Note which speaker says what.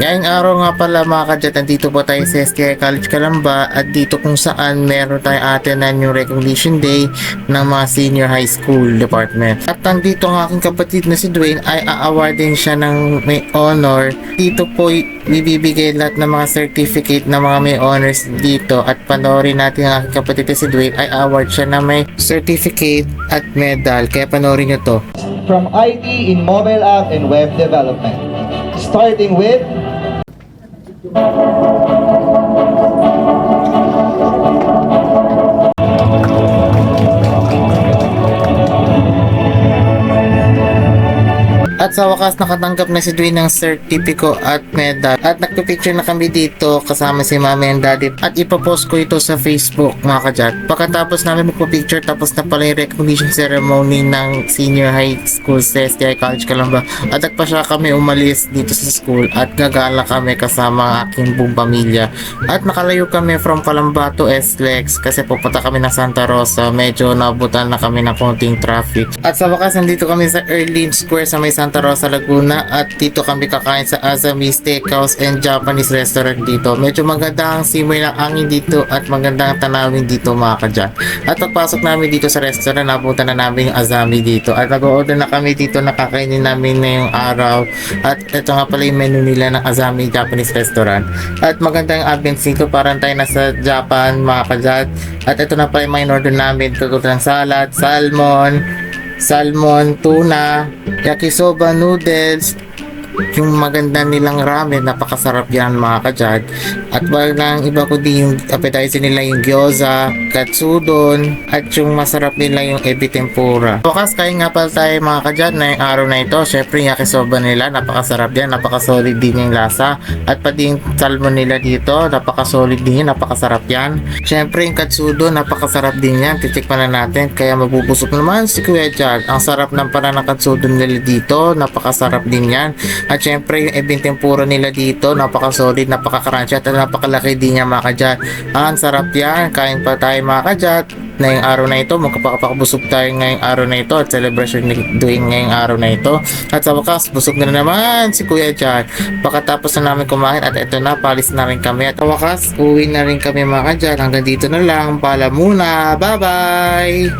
Speaker 1: Ngayong araw nga pala mga kadyat, nandito po tayo sa STI College Calamba at dito kung saan meron tayong atenan yung recognition day ng mga senior high school department. At nandito ang aking kapatid na si Dwayne ay a-awardin siya ng may honor. Dito po ibibigay lahat ng mga certificate ng mga may honors dito at panoorin natin ang aking kapatid na si Dwayne ay award siya na may certificate at medal. Kaya panoorin nyo to.
Speaker 2: from IT in mobile app and web development. Starting with Thank you.
Speaker 1: At sa wakas nakatanggap na si Dwayne ng certificate at medal. At nagpipicture na kami dito kasama si mami and daddy. At ipopost ko ito sa Facebook mga kajat. Pagkatapos namin magpapicture tapos na pala yung recognition ceremony ng senior high school sa STI College Calamba. At nagpasya kami umalis dito sa school at gagala kami kasama ang aking buong pamilya. At nakalayo kami from Calamba to SLEX kasi pupunta kami ng Santa Rosa. Medyo nabutan na kami ng konting traffic. At sa wakas nandito kami sa Erlin Square sa may Santa Rosa, Laguna at dito kami kakain sa Azami Steakhouse and Japanese restaurant dito. Medyo maganda ang simoy ng angin dito at maganda ang tanawin dito mga kadyan. At pagpasok namin dito sa restaurant, napunta na namin yung Azami dito. At nag-order na kami dito, nakakainin namin na yung araw. At ito nga pala yung menu nila ng Azami Japanese restaurant. At maganda yung ambience dito, parang tayo nasa Japan mga kadyan. At ito na pala yung mga in-order namin, ng salad, salmon, salmon, tuna, yakisoba noodles, yung maganda nilang ramen, napakasarap yan mga kajad. At walang iba kundi yung appetizer nila yung gyoza, katsudon, at yung masarap nila yung ebi tempura. Bukas kain nga pala tayo mga kajad na yung araw na ito. Syempre yung yakisoba nila, napakasarap yan, napakasolid din yung lasa. At pati yung salmon nila dito, napakasolid din yan, napakasarap yan. Syempre yung katsudon, napakasarap din yan. Titikman na natin, kaya mabubusok naman si Kuya Jad. Ang sarap ng katsudon nila dito, napakasarap din yan. At syempre yung ebing tempura nila dito, napaka-solid, napaka-crunchy at napakalaki din niya mga kajat. Ang sarap yan, kain pa tayo mga kajat na yung araw na ito, magkapakabusog tayo ngayong araw na ito at celebration ni doing ngayong araw na ito. At sa wakas, busog na naman si Kuya Jan. Pagkatapos na namin kumain at ito na, palis na rin kami. At sa wakas, uwi na rin kami mga kajat. Hanggang dito na lang, pala muna. Bye-bye!